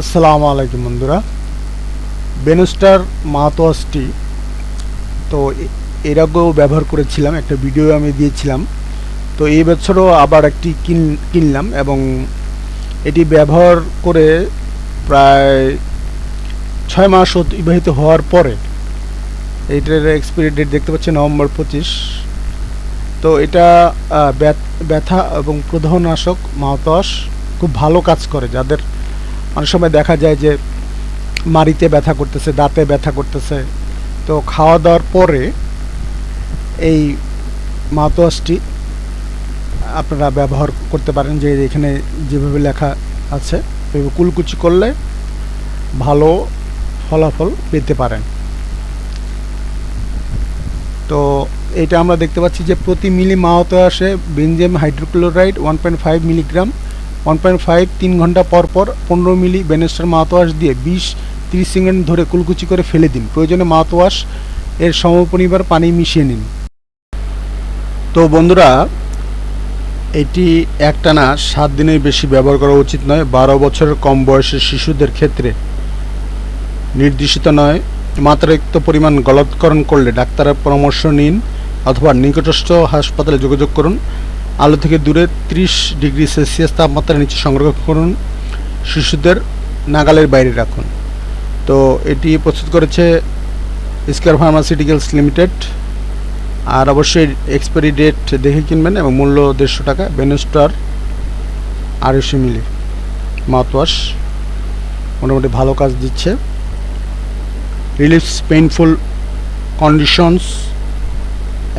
আসসালামু আলাইকুম বন্ধুরা। বেনস্টার মাতোয়াসটি তো এর আগেও ব্যবহার করেছিলাম, একটা ভিডিও আমি দিয়েছিলাম। তো এই বছরও আবার একটি কিন, কিনলাম এবং এটি ব্যবহার করে প্রায় ছয় মাস অতিবাহিত হওয়ার পরে এইটার এক্সপায়ারি ডেট দেখতে পাচ্ছি নভেম্বর পঁচিশ। তো এটা ব্যথা এবং প্রদাহনাশক মাউথওয়াশ খুব ভালো কাজ করে। যাদের অনেক সময় দেখা যায় যে মাড়িতে ব্যথা করতেছে, দাঁতে ব্যথা করতেছে। তো খাওয়া দাওয়ার পরে এই মাউথওয়াশটি আপনারা ব্যবহার করতে পারেন যে এখানে যেভাবে লেখা আছে, এভাবে কুলকুচি করলে ভালো ফলাফল পেতে পারেন। তো এটা আমরা দেখতে পাচ্ছি যে প্রতি মিলি মাওতে আসে বেনজেম hydrochloride one point five milligram one point five তিন ঘণ্টা পর পর পনেরো মিলি বেনেস্টার মাউথওয়াশ দিয়ে বিশ তিরিশ সেকেন্ড ধরে কুলকুচি করে ফেলে দিন। প্রয়োজনে মাউথওয়াশ এর সমপরিবার পানি মিশিয়ে নিন। তো বন্ধুরা, এটি একটানা সাত দিনের বেশি ব্যবহার করা উচিত নয়, বারো বছরের কম বয়সের শিশুদের ক্ষেত্রে। নির্দিষ্ট নয়, মাত্রাতিরিক্ত পরিমাণ গলৎকরণ করলে ডাক্তারের পরামর্শ নিন অথবা নিকটস্থ হাসপাতালে যোগাযোগ করুন। আলো থেকে দূরে 30 ডিগ্রি সেলসিয়াস তাপমাত্রার নিচে সংরক্ষণ করুন। শিশুদের নাগালের বাইরে রাখুন। তো এটি প্রস্তুত করেছে স্কয়ার ফার্মাসিউটিক্যালস লিমিটেড। আর অবশ্যই এক্সপায়ারি ডেট দেখে কিনবেন এবং মূল্য দেড়শো টাকা। বেনস্টার আড়াইশো মিলি। মাউথওয়াশ। মোটামুটি ভালো কাজ দিচ্ছে। Relieves painful conditions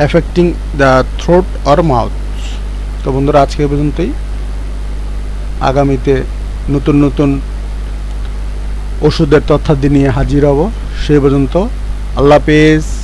affecting the throat or mouth তো বন্ধুরা, আজকে পর্যন্তই। আগামীতে নতুন নতুন ওষুধের তথ্যাদি নিয়ে হাজির হব। সে পর্যন্ত আল্লাহ হাফেজ।